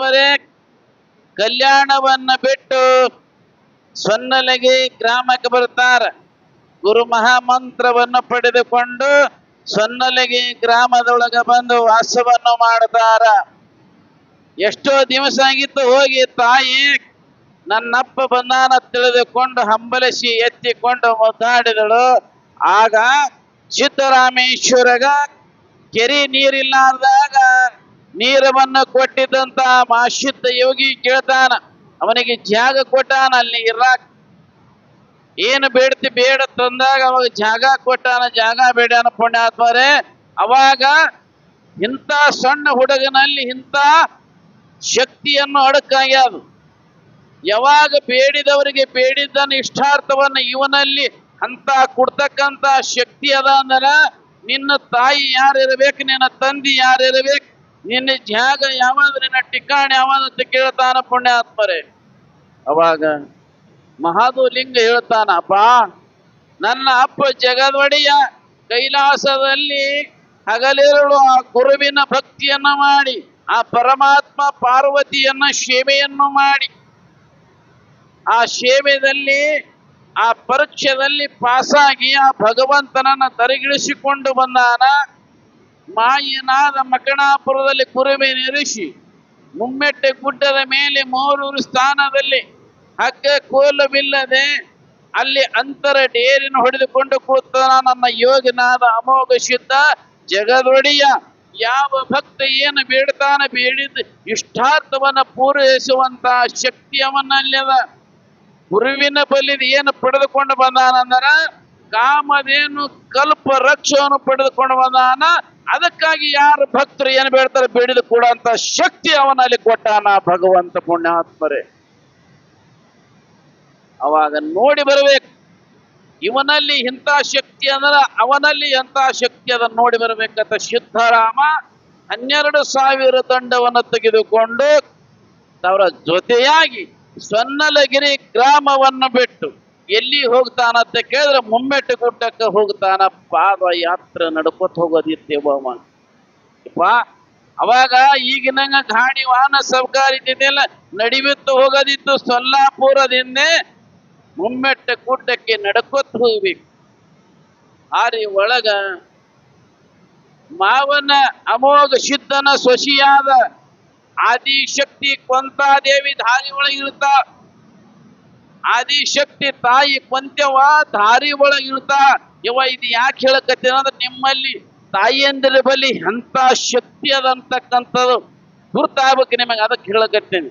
ಪುಣ್ಯಾತ್ಮರೇ ಕಲ್ಯಾಣವನ್ನ ಬಿಟ್ಟು ಸೊನ್ನಲಗಿ ಗ್ರಾಮಕ್ಕೆ ಬರ್ತಾರ ಗುರು ಮಹಾಮಂತ್ರವನ್ನು ಪಡೆದುಕೊಂಡು ಸೊನ್ನಲಗಿ ಗ್ರಾಮದೊಳಗ ಬಂದು ವಾಸವನ್ನು ಮಾಡ್ತಾರ ಎಷ್ಟೋ ದಿವಸ ಆಗಿತ್ತು ಹೋಗಿ ತಾಯಿ ನನ್ನಪ್ಪ ಬಂದಾನ ತಿಳಿದುಕೊಂಡು ಹಂಬಲಿಸಿ ಎತ್ತಿಕೊಂಡು ಮುದ್ದಾಡಿದಳು ಆಗ ಸಿದ್ದರಾಮೇಶ್ವರಗ ಕೆರೆ ನೀರಿಲ್ಲಾರ್ದಾಗ ನೀರವನ್ನು ಕೊಟ್ಟಿದ್ದಂತ ಮಾಶಿದ್ಧ ಯೋಗಿ ಕೇಳ್ತಾನ, ಅವನಿಗೆ ಜಾಗ ಕೊಟ್ಟಾನ ಅಲ್ಲಿ ಇರಾಕ್. ಏನು ಬೇಡ್ತಿ ಬೇಡ ತಂದಾಗ ಅವಾಗ ಜಾಗ ಕೊಟ್ಟಾನ, ಜಾಗ ಬೇಡ ಪುಣ್ಯಾತ್ಮರೇ ಅವಾಗ ಇಂಥ ಸಣ್ಣ ಹುಡುಗನಲ್ಲಿ ಇಂಥ ಶಕ್ತಿಯನ್ನು ಅಡಕಾಗ್ಯದು ಯಾವಾಗ ಬೇಡಿದವರಿಗೆ ಬೇಡಿದ್ದನ್ನು ಇಷ್ಟಾರ್ಥವನ್ನ ಇವನಲ್ಲಿ ಅಂತ ಕೊಡ್ತಕ್ಕಂತ ಶಕ್ತಿ ಅದ ಅಂದ್ರ ನಿನ್ನ ತಾಯಿ ಯಾರಿರ್ಬೇಕು, ನಿನ್ನ ತಂದೆ ಯಾರಿರ್ಬೇಕು ನಿನ್ನ ಜಾಗ ಯಾವಾಗ ನಿನ್ನ ಠಿಕಾಣಿ ಯಾವಾಗ ಅಂತ ಕೇಳ್ತಾನ ಪುಣ್ಯಾತ್ಮರೇ. ಅವಾಗ ಮಹಾದುಲಿಂಗ ಹೇಳ್ತಾನ, ಅಪ್ಪ, ನನ್ನ ಅಪ್ಪ ಜಗದೊಡೆಯ ಕೈಲಾಸದಲ್ಲಿ ಹಗಲಿರುಳು ಆ ಗುರುವಿನ ಭಕ್ತಿಯನ್ನ ಮಾಡಿ, ಆ ಪರಮಾತ್ಮ ಪಾರ್ವತಿಯನ್ನ ಸೇವೆಯನ್ನು ಮಾಡಿ. ಆ ಸೇವೆಯಲ್ಲಿ ಆ ಪರೀಕ್ಷೆದಲ್ಲಿ ಪಾಸಾಗಿ ಆ ಭಗವಂತನನ್ನ ತರಿಗಿಳಿಸಿಕೊಂಡು ಬಂದಾನ. ಮಾಯನಾದ ಮಕಣಾಪುರದಲ್ಲಿ ಕುರುವಿನಿರಿಸಿ ಮುಮ್ಮೆಟ್ಟೆ ಗುಡ್ಡದ ಮೇಲೆ ಮೂರೂರು ಸ್ಥಾನದಲ್ಲಿ ಹಗ್ಗ ಕೋಲವಿಲ್ಲದೆ ಅಲ್ಲಿ ಅಂತರ ಡೇರಿನ ಹೊಡೆದುಕೊಂಡು ಕೂತಾನ ನನ್ನ ಯೋಗಿನಾದ ಅಮೋಘ ಶುದ್ಧ ಜಗದೊಡಿಯ ಯಾವ ಭಕ್ತ ಏನು ಬೇಡತಾನ ಬೇಡಿದ ಇಷ್ಟಾರ್ಥವನ್ನ ಪೂರೈಸುವಂತ ಶಕ್ತಿ ಅವನಲ್ಲದ. ಗುರುವಿನ ಬಲಿದ ಏನು ಪಡೆದುಕೊಂಡು ಬಂದಾನಂದರ ಕಾಮದೇನು ಕಲ್ಪ ರಕ್ಷವನ್ನು ಪಡೆದುಕೊಂಡು ಬಂದಾನ? ಅದಕ್ಕಾಗಿ ಯಾರು ಭಕ್ತರು ಏನು ಬೇಡ್ತಾರೆ ಬೇಡಿದ ಕೂಡ ಅಂತ ಶಕ್ತಿ ಅವನಲ್ಲಿ ಕೊಟ್ಟಾನ ಭಗವಂತ ಪುಣ್ಯಾತ್ಮರೇ. ಅವಾಗ ನೋಡಿ ಬರಬೇಕು. ಇವನಲ್ಲಿ ಇಂಥ ಶಕ್ತಿ ಅಂದ್ರ ಅವನಲ್ಲಿ ಎಂಥ ಶಕ್ತಿ ಅದನ್ನು ನೋಡಿ ಬರಬೇಕಂತ ಸಿದ್ಧರಾಮ ಹನ್ನೆರಡು ಸಾವಿರ ದಂಡವನ್ನು ತೆಗೆದುಕೊಂಡು ಅವರ ಜೊತೆಯಾಗಿ ಸೊನ್ನಲಗಿರಿ ಗ್ರಾಮವನ್ನು ಬಿಟ್ಟು ಎಲ್ಲಿ ಹೋಗ್ತಾನಂತ ಕೇಳಿದ್ರೆ ಮುಮ್ಮೆಟ್ಟು ಗುಡ್ಡಕ್ಕೆ ಹೋಗ್ತಾನ ಪಾದಯಾತ್ರೆ ನಡ್ಕೊತ ಹೋಗೋದಿತ್ತೇವ ಅವಾಗ ಈಗಿನ ಗಾಡಿ ವಾಹನ ಸರ್ಕಾರ ಇದ್ದಿದ್ದಿಲ್ಲ ನಡಿವಿತ್ತು ಹೋಗೋದಿತ್ತು ಸೊಲ್ಲಾಪುರದಿಂದ ಮುಮ್ಮೆಟ್ಟ ಗುಡ್ಡಕ್ಕೆ ನಡ್ಕೊತ ಹೋಗ್ಬೇಕು. ಆರಿ ಒಳಗ ಮಾವನ ಅಮೋಘ ಸಿದ್ಧನ ಸೊಸಿಯಾದ ಆದಿಶಕ್ತಿ ಕೊಂತಾದೇವಿ ದಾರಿ ಒಳಗೆ ಇರ್ತಾ ಆದಿಶಕ್ತಿ ತಾಯಿ ಕೊಂತ್ಯವ ದಾರಿ ಒಳಗೆ ಇರ್ತಾ ಇವ ಇದು ಯಾಕೆ ಹೇಳಕತ್ತೀನಿ ಅಂದ್ರೆ ನಿಮ್ಮಲ್ಲಿ ತಾಯಿಯಂದಿರ ಬಲಿ ಎಂತ ಶಕ್ತಿ ಅದಂತಕ್ಕಂಥದ್ದು ಗುರ್ತಾಗ್ಬೇಕು ನಿಮಗೆ, ಅದಕ್ಕೆ ಹೇಳಕತ್ತೇನೆ.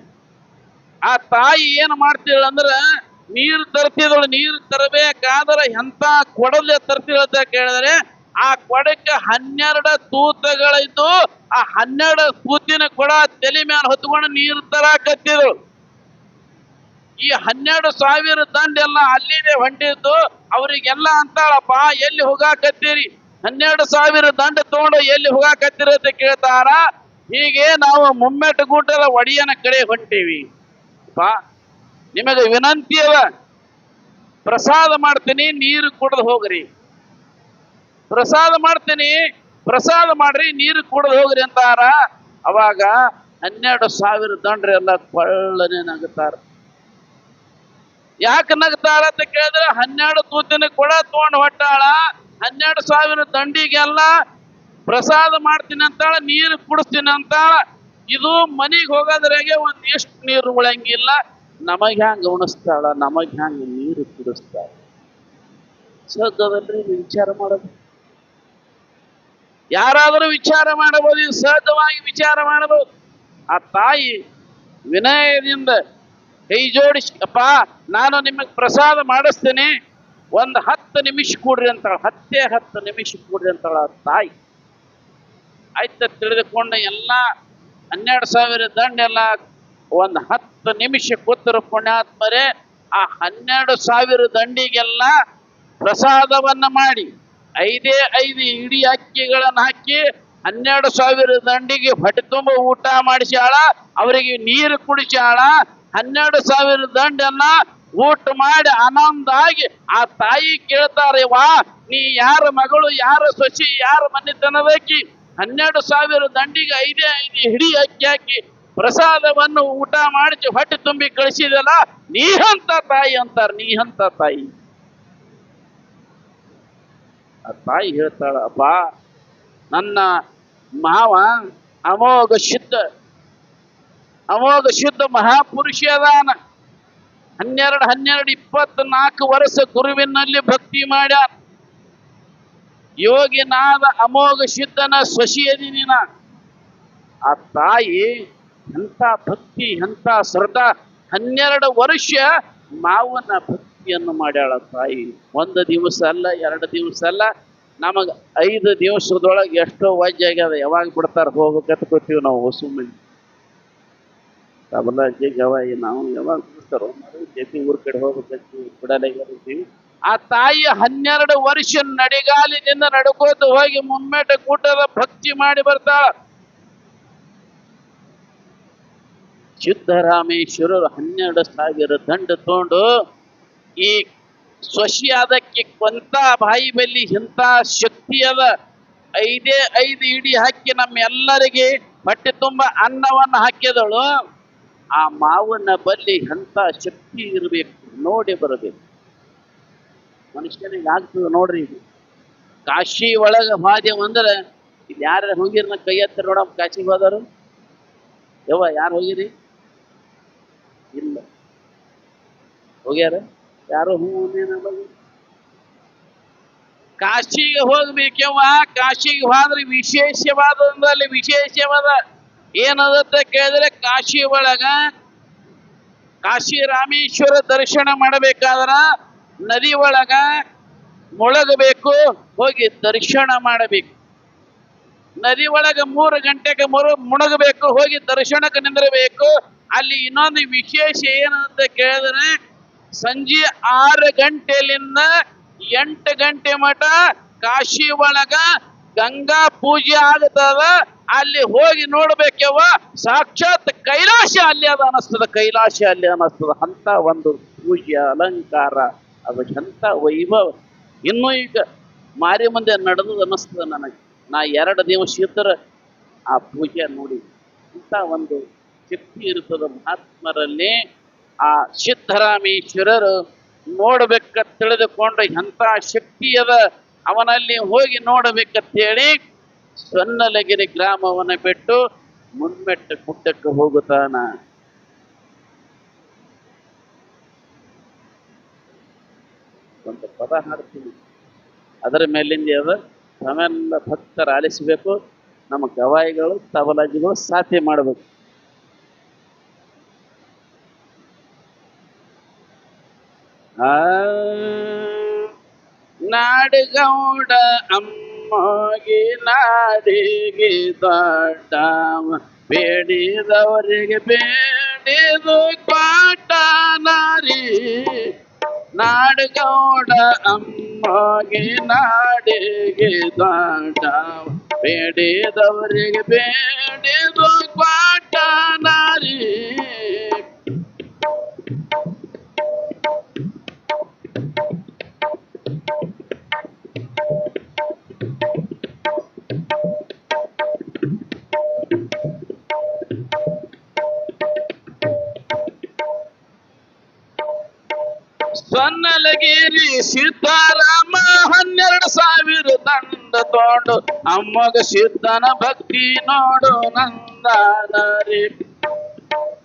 ಆ ತಾಯಿ ಏನು ಮಾಡ್ತೀಳ ಅಂದ್ರೆ, ನೀರು ತರ್ತಿದಳು ನೀರು ತರಬೇಕಾದ್ರೆ ಎಂತ ಕೊಡಲೆ ತರ್ತಿಳ ಅಂತ ಕೇಳಿದ್ರೆ, ಆ ಕೊಡಕ್ಕೆ ಹನ್ನೆರಡು ತೂತಗಳಿದ್ದು, ಆ ಹನ್ನೆರಡು ತೂತಿನ ಕೊಡ ತಲೆ ಮೇಲೆ ಹೊತ್ಕೊಂಡು ನೀರು ತರಾಕತ್ತಿದಳು ಈ ಹನ್ನೆರಡು ಸಾವಿರ ದಂಡ ಎಲ್ಲ ಅಲ್ಲಿದೆ ಹೊಂಟಿದ್ದು ಅವರಿಗೆಲ್ಲ ಅಂತಾಳಪ್ಪ, ಎಲ್ಲಿ ಹೋಗಾಕತ್ತೀರಿ? ಹನ್ನೆರಡು ಸಾವಿರ ದಂಡ ತಗೊಂಡು ಎಲ್ಲಿ ಹೋಗಾಕತ್ತೀರಿ ಅಂತ ಕೇಳ್ತಾರ. ಹೀಗೆ ನಾವು ಮುಮ್ಮೆಟ್ಟು ಗೂಟದ ಒಡಿಯನ ಕಡೆ ಹೊಂಟೀವಿ. ಪಾ ನಿಮಗೆ ವಿನಂತಿ ಅದ. ಪ್ರಸಾದ ಮಾಡ್ತೀನಿ, ನೀರು ಕುಡ್ದು ಹೋಗ್ರಿ. ಪ್ರಸಾದ ಮಾಡ್ತೀನಿ, ಪ್ರಸಾದ ಮಾಡ್ರಿ, ನೀರು ಕುಡ್ದು ಹೋಗ್ರಿ ಅಂತಾರ. ಅವಾಗ ಹನ್ನೆರಡು ಸಾವಿರ ದಂಡ್ರೆಲ್ಲ ಕೊಳ್ಳನೆ ನಗುತ್ತಾರ ಯಾಕೆ ನಗ್ತಾರ ಅಂತ ಕೇಳಿದ್ರೆ ಹನ್ನೆರಡು ತೂತಿನ ಕೂಡ ತಗೊಂಡು ಹೊಟ್ಟಾಳ. ಹನ್ನೆರಡು ಸಾವಿರ ದಂಡಿಗೆಲ್ಲ ಪ್ರಸಾದ ಮಾಡ್ತೀನಿ ಅಂತಾಳ, ನೀರು ಕುಡಿಸ್ತೀನಿ ಅಂತಾಳ. ಇದು ಮನಿಗೆ ಹೋಗೋದ್ರಾಗೆ ಒಂದ್ ನೀರು ಉಳಂಗಿಲ್ಲ ನಮಗ್ ಹ್ಯಾಂಗ ಉಣಿಸ್ತಾಳ, ನಮಗ್ ಹ್ಯಾಂಗ ನೀರು ಕುಡಿಸ್ತಾಳ. ಇದು ವಿಚಾರ ಮಾಡೋದು. ಯಾರಾದರೂ ವಿಚಾರ ಮಾಡಬಹುದು, ಸಹಜವಾಗಿ ವಿಚಾರ ಮಾಡಬಹುದು. ಆ ತಾಯಿ ವಿನಯದಿಂದ ಕೈ ಜೋಡಿಸಿ ಅಪ್ಪ ನಾನು ನಿಮಗೆ ಪ್ರಸಾದ ಮಾಡಿಸ್ತೇನೆ. ಒಂದು ಹತ್ತು ನಿಮಿಷ ಕೂಡ್ರಿ ಅಂತಾಳ. ಹತ್ತೇ ಹತ್ತು ನಿಮಿಷ ಕೂಡ್ರಿ ಅಂತಾಳ ತಾಯಿ. ಆಯ್ತು ತಿಳಿದುಕೊಂಡು ಎಲ್ಲ ಹನ್ನೆರಡು ಸಾವಿರ ದಂಡ ಎಲ್ಲ ಒಂದು ಹತ್ತು ನಿಮಿಷ ಕೂತರು ಪುಣ್ಯಾತ್ಮರೇ, ಆ ಹನ್ನೆರಡು ಸಾವಿರ ದಂಡಿಗೆಲ್ಲ ಪ್ರಸಾದವನ್ನ ಮಾಡಿ, ಐದೇ ಐದು ಇಡೀ ಅಕ್ಕಿಗಳನ್ನು ಹಾಕಿ ಹನ್ನೆರಡು ಸಾವಿರ ದಂಡಿಗೆ ಹೊಟ್ಟೆ ತುಂಬ ಊಟ ಮಾಡಿಸ್ಯಾಳ ಅವರಿಗೆ ನೀರು ಕುಡಿಸ್ಯಾಳ ಹನ್ನೆರಡು ಸಾವಿರ ದಂಡನ್ನ ಊಟ ಮಾಡಿ ಆನಂದ ಆಗಿ ಆ ತಾಯಿ ಕೇಳ್ತಾರೆ, ವಾ, ನೀ ಯಾರ ಮಗಳು, ಯಾರ ಸೊಸಿ, ಯಾರ ಮನೆತನದಕ್ಕಿ ಹನ್ನೆರಡು ಸಾವಿರ ದಂಡಿಗೆ ಐದೇ ಐದು ಹಿಡಿ ಅಕ್ಕಿ ಹಾಕಿ ಪ್ರಸಾದವನ್ನು ಊಟ ಮಾಡಿಸಿ ಹೊಟ್ಟೆ ತುಂಬಿ ಕಳಿಸಿದಲ್ಲ ನೀಹಂತ ತಾಯಿ ಅಂತಾರ ನೀಹಂತ ತಾಯಿ. ಆ ತಾಯಿ ಹೇಳ್ತಾಳ ಅಪ್ಪ ನನ್ನ ಮಾವ ಅಮೋಘ ಶುದ್ಧ ಅಮೋಘ ಶುದ್ಧ ಮಹಾಪುರುಷ ಅದಾನ. ಹನ್ನೆರಡು ಹನ್ನೆರಡು ಇಪ್ಪತ್ನಾಲ್ಕು ವರ್ಷ ಗುರುವಿನಲ್ಲಿ ಭಕ್ತಿ ಮಾಡ್ಯಾನ. ಯೋಗಿನಾದ ಅಮೋಘ ಶುದ್ಧನ ಸಶಿಯದಿ ನಾ ಆ ತಾಯಿ ಎಂಥ ಭಕ್ತಿ ಎಂಥ ಶ್ರದ್ಧಾ. ಹನ್ನೆರಡು ವರ್ಷ ಮಾವನ ಭಕ್ತಿಯನ್ನು ಮಾಡ್ಯಾಳ ತಾಯಿ. ಒಂದು ದಿವಸ ಅಲ್ಲ, ಎರಡು ದಿವಸ ಅಲ್ಲ. ನಮಗೆ ಐದು ದಿವಸದೊಳಗೆ ಎಷ್ಟೋ ವಾಜ್ಯ ಆಗ್ಯದ. ಯಾವಾಗ ಬಿಡ್ತಾರ ಹೋಗ್ಬೇಕಂತ ಕೊಟ್ಟಿವಿ ನಾವು ಹೊಸು ತಬಲಾಜಿ ಗವಾಯಿ ನಾವು ಯಾವಾಗ ಬಿಡ್ತಾರೋ ಜೊತೆ ಊರ್ ಕಡೆ ಹೋಗ್ಬೇಕು ಬಿಡಲಾಗಿರ್ತೀವಿ ಆ ತಾಯಿ ಹನ್ನೆರಡು ವರ್ಷ ನಡಿಗಾಲಿನಿಂದ ನಡ್ಕೋತ ಹೋಗಿ ಮುಮ್ಮೇಟ ಕೂಟದ ಭಕ್ತಿ ಮಾಡಿ ಬರ್ತಾಳ. ಸಿದ್ದರಾಮೇಶ್ವರರು ಹನ್ನೆರಡು ಸಾವಿರ ದಂಡ ತಗೊಂಡು ಈ ಸ್ವಶಿಯಾದಕ್ಕೆ ಕೊಂತ ಬಾಯಿ ಬಲ್ಲಿ ಇಂಥ ಶಕ್ತಿ ಅದ. ಐದೇ ಐದು ಇಡಿ ಹಾಕಿ ನಮ್ಮೆಲ್ಲರಿಗೆ ಹೊಟ್ಟೆ ತುಂಬ ಅನ್ನವನ್ನು ಹಾಕಿದಳು. ಆ ಮಾವನ ಬಲ್ಲಿ ಎಂಥ ಶಕ್ತಿ ಇರಬೇಕು ನೋಡಿ ಬರಬೇಕು. ಮನುಷ್ಯನಿಗೆ ಆಗ್ತದೆ ನೋಡ್ರಿ ಇದು. ಕಾಶಿ ಒಳಗ ಮಾಧ್ಯಮ ಅಂದ್ರೆ ಇಲ್ಲಿ ಯಾರು ಹೋಗಿರ್ನ ಕೈ ಹತ್ತಿರ ನೋಡಮ್ ಕಾಶಿಗೆ ಹೋದರು ಯವ್ವ, ಯಾರು ಹೋಗಿರಿ? ಇಲ್ಲ. ಹೋಗ್ಯಾರ? ಯಾರು? ಹೂ ಅನ್ನೇನಲ್ಲ ಕಾಶಿಗೆ ಹೋಗ್ಬೇಕವ್ವ ಕಾಶಿಗೆ ಹೋದ್ರೆ ವಿಶೇಷವಾದಲ್ಲಿ ವಿಶೇಷವಾದ ಏನದಂತ ಕೇಳಿದ್ರೆ ಕಾಶಿ ಒಳಗ ಕಾಶಿ ರಾಮೇಶ್ವರ ದರ್ಶನ ಮಾಡಬೇಕಾದ್ರ ನದಿ ಒಳಗ ಮುಳಗಬೇಕು, ಹೋಗಿ ದರ್ಶನ ಮಾಡಬೇಕು. ನದಿ ಒಳಗ ಮೂರು ಗಂಟೆಗೆ ಮುರು ಮುಣಗಬೇಕು ಹೋಗಿ ದರ್ಶನಕ್ಕೆ ನಿಂದಿರಬೇಕು. ಅಲ್ಲಿ ಇನ್ನೊಂದು ವಿಶೇಷ ಏನಂತ ಕೇಳಿದ್ರೆ ಸಂಜೆ ಆರು ಗಂಟೆಲಿಂದ ಎಂಟು ಗಂಟೆ ಮಠ ಕಾಶಿ ಒಳಗ ಗಂಗಾ ಪೂಜೆ ಆಗ್ತದ. ಅಲ್ಲಿ ಹೋಗಿ ನೋಡಬೇಕವ್ವ. ಸಾಕ್ಷಾತ್ ಕೈಲಾಶ ಅಲ್ಲಿ ಅದ ಅನಸ್ತದ ಕೈಲಾಶ ಅಲ್ಲಿ ಅನಸ್ತದ ಅಂತ ಒಂದು ಪೂಜೆ ಅಲಂಕಾರ. ಅದು ಎಂಥ ವೈಭವ. ಇನ್ನೂ ಈಗ ಮಾರಿ ಮುಂದೆ ನಡೆದು ಅನ್ನಿಸ್ತದೆ ನನಗೆ. ನಾ ಎರಡು ದಿವಸ ಇದ್ದರೆ ಆ ಪೂಜೆ ನೋಡಿ. ಇಂಥ ಒಂದು ಶಕ್ತಿ ಇರ್ತದ ಮಹಾತ್ಮರಲ್ಲಿ ಆ ಸಿದ್ಧರಾಮೇಶ್ವರರು ನೋಡ್ಬೇಕ ತಿಳಿದುಕೊಂಡು ಎಂಥ ಶಕ್ತಿ ಅದ ಅವನಲ್ಲಿ ಹೋಗಿ ನೋಡಬೇಕಂತೇಳಿ ಸೊನ್ನಲಗಿರಿ ಗ್ರಾಮವನ್ನು ಬಿಟ್ಟು ಮುನ್ಮೆಟ್ಟ ಗುಡ್ಡಕ್ಕೆ ಹೋಗುತ್ತಾನ. ಒಂದು ಪದ ಹಾಡ್ತೀನಿ. ಅದರ ಮೇಲಿಂದ ಅದ ತಾವೆಲ್ಲ ಭಕ್ತರು ಆಲಿಸಬೇಕು ನಮ್ಮ ಗವಾಯಿಗಳು, ತಬಲಾಜಿಗಳು ಸಾಥಿ ಮಾಡಬೇಕು. ನಾಡಗೌಡ ಅಮ್ಮಗೆ ನಾಡಿಗೆ ದೊಡ್ಡವ. ಬೇಡಿದವರಿಗೆ ಬೇಡಿದು ಪಾಟ ನಾರಿ. ನಾಡಗೌಡ ಅಮ್ಮಗೆ ನಾಡಿಗೆ ದೊಡ್ಡವ. ಬೇಡಿದವರಿಗೆ ಬೇಡಿದು ಸೊನ್ನಲಗಿರಿ ಸೀತಾರಾಮ ಹನ್ನೆರಡು ಸಾವಿರ ದಂಡ ತೋಡು. ಅಮ್ಮಗ ಸಿದ್ಧನ ಭಕ್ತಿ ನೋಡು ನಂದಾನರಿ.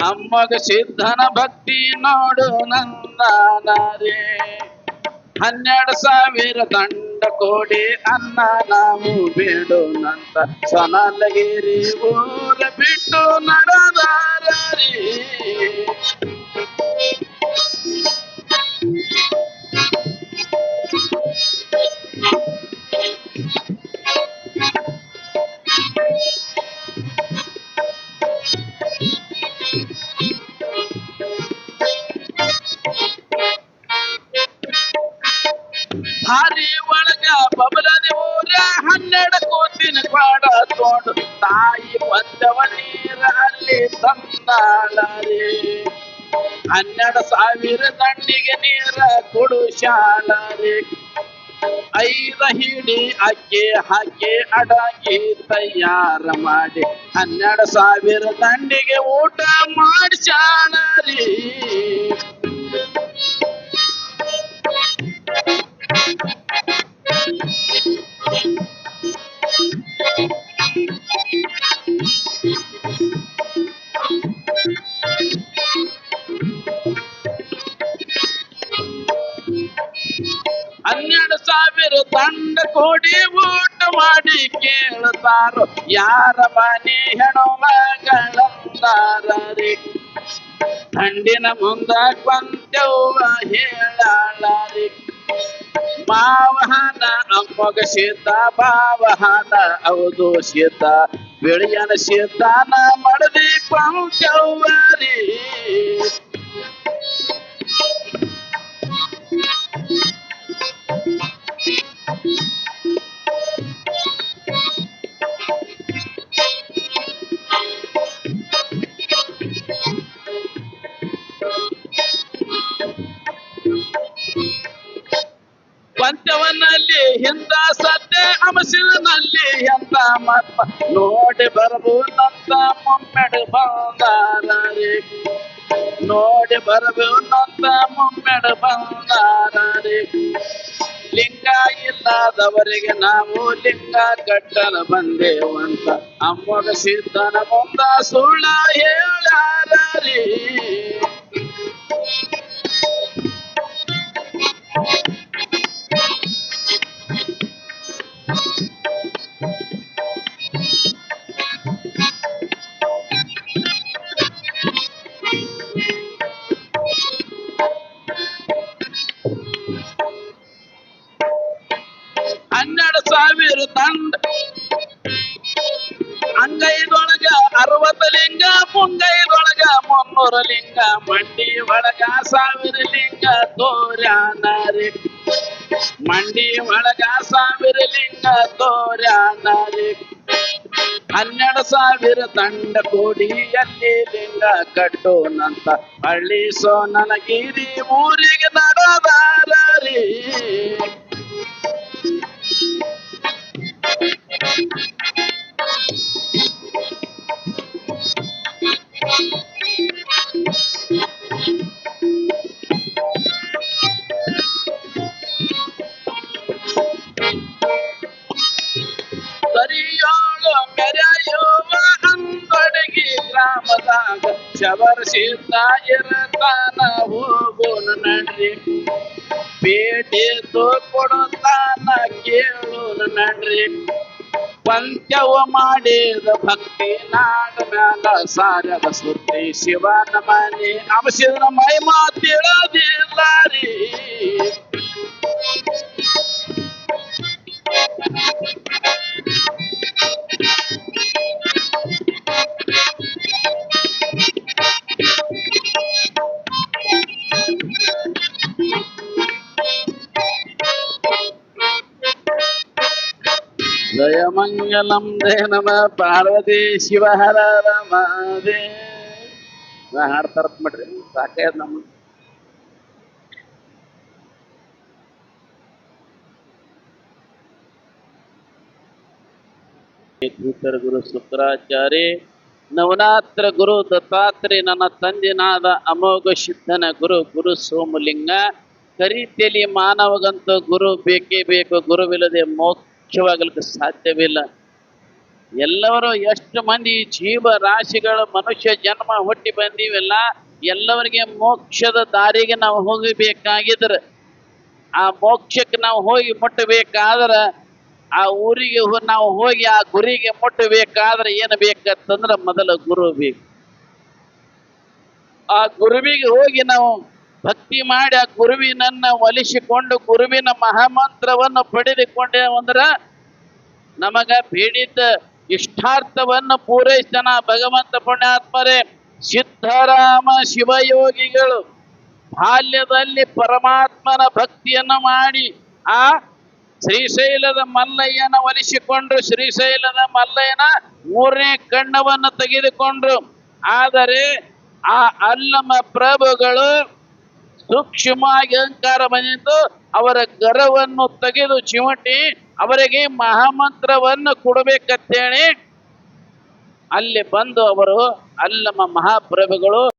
ಅಮ್ಮಗ ಸಿದ್ಧನ ಭಕ್ತಿ ನೋಡು ನಂದಾನರಿ. ಹನ್ನೆರಡು ಸಾವಿರ ತಂಡ ಕೋಡಿ ಅನ್ನ ನಾವು ಬೇಡು ನಂತ ಸನಲಗಿರಿ ಊರ ಬಿಟ್ಟು ನಡೆದಾರಿ ತಂದಾಳರಿ ಹನ್ನೆರಡು ಸಾವಿರ ದಂಡಿಗೆ ನೀರ ಕೊಡು ಶಾಳರಿ ಐದ ಹಿಡಿ ಅಕ್ಕಿ ಹಾಕಿ ಅಡಗಿ ತಯಾರ ಮಾಡಿ ಹನ್ನೆರಡು ಸಾವಿರ ದಂಡಿಗೆ ಊಟ ಮಾಡಿಸ್ಯಾಳರಿ ಹನ್ನೆರಡು ಸಾವಿರ ತಂಡ ಕೊಡಿ ಊಟ ಮಾಡಿ ಕೇಳುತ್ತಾರ ಯಾರ ಮನೆ ಹೆಣು ಮಗಳಂದಾರರಿ ದಂಡಿನ ಮುಂದ ಕೊಂತೆವ್ವ ಹೇಳಾಳರಿ. ಮಾವಹನ ಅಮ್ಮಗ ಶೀತ ಭಾವಹನ ಹೌದು ಶೀತ ಬೆಳೆಯನ ಶೀತಾನ ಮಡದಿ ಕೊಂತೆವ್ವರಿ ನೋಡಿ ಬರಬಹುದಂತ ಮುಮ್ಮೆಡು ಬಂದಾರಿ ನೋಡಿ ಬರಬಹುದಂತ ಮುಮ್ಮೆಡು ಬಂದಾರಿ ಲಿಂಗ ಇಲ್ಲದವರಿಗೆ ನಾವು ಲಿಂಗ ಕಟ್ಟಲು ಬಂದೇವಂತ ಅಮ್ಮಗ ಸಿದ್ಧನ ಮುಂದ ಸುಳ್ಳ ಹೇಳಾರರಿ. ಲಿಂಗ ಮಂಡಿ ಒಳಗ ಸಾವಿರ ಲಿಂಗ ತೋರ್ಯಾನರಿ. ಮಂಡಿ ಒಳಗ ಸಾವಿರ ಲಿಂಗ ತೋರ್ಯಾನರಿ. ಹನ್ನೆರಡು ಸಾವಿರ ತಂಡ ಕೋಡಿಯಲ್ಲಿ ಲಿಂಗ ಕಟ್ಟೋನಂತ ಹಳ್ಳಿ ಸೋನನಗಿರಿ ಊರಿಗೆ ನಡೆದಾರರಿ ಸರಿಯೋಳು ಮೆರೆಯುವ ಅಂದೊಡಗಿ ಗ್ರಾಮದಾಗ ಶಬರ ಸೀತ ಇರತಾನ ಹೋಗೋಣ ನಡ್ರಿ ಪೇಟೆ ಕೊಡುತ್ತಾನ ಕೇಳೋಣ ನಡ್ರಿ ಪಂಚವ ಮಾಡಿದ ಭಕ್ತಿ ನಾಡ ಮ್ಯಾಲ ಸಾರದ ಸುದ್ದಿ ಶಿವನ ಮನೆ ಅಂಶದ ಮೈ ಮಾತಿಳದಿಲ್ಲ ರೀ ಜಯ ನಮ ಪಾರ್ವತಿ ಶಿವ ಹರ ಮಾಡ್ರಿ ನಮ್ಮ ಗುರು ಶುಕ್ರಾಚಾರಿ ನವನಾತ್ರ ಗುರು ದತ್ತಾತ್ರಿ ನನ್ನ ತಂದಿನಾದ ಅಮೋಘ ಸಿದ್ಧನ ಗುರು ಗುರು ಸೋಮಲಿಂಗ. ಕರಿತೆಲಿ ಮಾನವಗಂತ ಗುರು ಬೇಕೇ ಬೇಕು, ಗುರುವಿಲ್ಲದೆ ಮೋಕ್ಷವಾಗಲಿಕ್ಕೆ ಸಾಧ್ಯವಿಲ್ಲ. ಎಲ್ಲವರು ಎಷ್ಟು ಮಂದಿ ಜೀವ ರಾಶಿಗಳು ಮನುಷ್ಯ ಜನ್ಮ ಹುಟ್ಟಿ ಬಂದಿವೆಲ್ಲ ಎಲ್ಲವರಿಗೆ ಮೋಕ್ಷದ ದಾರಿಗೆ ನಾವು ಹೋಗಬೇಕಾಗಿದ್ರೆ ಆ ಮೋಕ್ಷಕ್ಕೆ ನಾವು ಹೋಗಿ ಮುಟ್ಟಬೇಕಾದ್ರೆ, ಆ ಊರಿಗೆ ನಾವು ಹೋಗಿ ಆ ಗುರಿಗೆ ಮುಟ್ಟಬೇಕಾದ್ರೆ ಏನು ಬೇಕಂತಂದ್ರೆ ಮೊದಲ ಗುರು ಬೇಕು ಆ ಗುರುವಿಗೆ ಹೋಗಿ ನಾವು ಭಕ್ತಿ ಮಾಡಿ ಆ ಗುರುವಿನನ್ನ ಒಲಿಸಿಕೊಂಡು, ಗುರುವಿನ ಮಹಾಮಂತ್ರವನ್ನು ಪಡೆದುಕೊಂಡೇವಂದ್ರ, ನಮಗ ಬೇಡಿದ್ದ ಇಷ್ಟಾರ್ಥವನ್ನು ಪೂರೈಸ್ತಾನ ಭಗವಂತ ಪುಣ್ಯಾತ್ಮರೇ. ಸಿದ್ಧರಾಮ ಶಿವಯೋಗಿಗಳು ಬಾಲ್ಯದಲ್ಲಿ ಪರಮಾತ್ಮನ ಭಕ್ತಿಯನ್ನು ಮಾಡಿ, ಆ ಶ್ರೀಶೈಲದ ಮಲ್ಲಯ್ಯನ ಒಲಿಸಿಕೊಂಡ್ರು ಶ್ರೀಶೈಲದ ಮಲ್ಲಯ್ಯನ ಮೂರನೇ ಕಣ್ಣವನ್ನು ತೆಗೆದುಕೊಂಡ್ರು. ಆದರೆ ಆ ಅಲ್ಲಮ ಪ್ರಭುಗಳು ಸೂಕ್ಷ್ಮವಾಗಿ ಅಹಂಕಾರ ಬಂದಿತ್ತು ಅವರ ಗರವನ್ನು ತೆಗೆದು ಚಿಮಟಿ ಅವರಿಗೆ ಮಹಾಮಂತ್ರವನ್ನು ಕೊಡಬೇಕಂತೇಳಿ ಅಲ್ಲಿ ಬಂದು ಅವರು ಅಲ್ಲಮ್ಮ ಮಹಾಪ್ರಭುಗಳು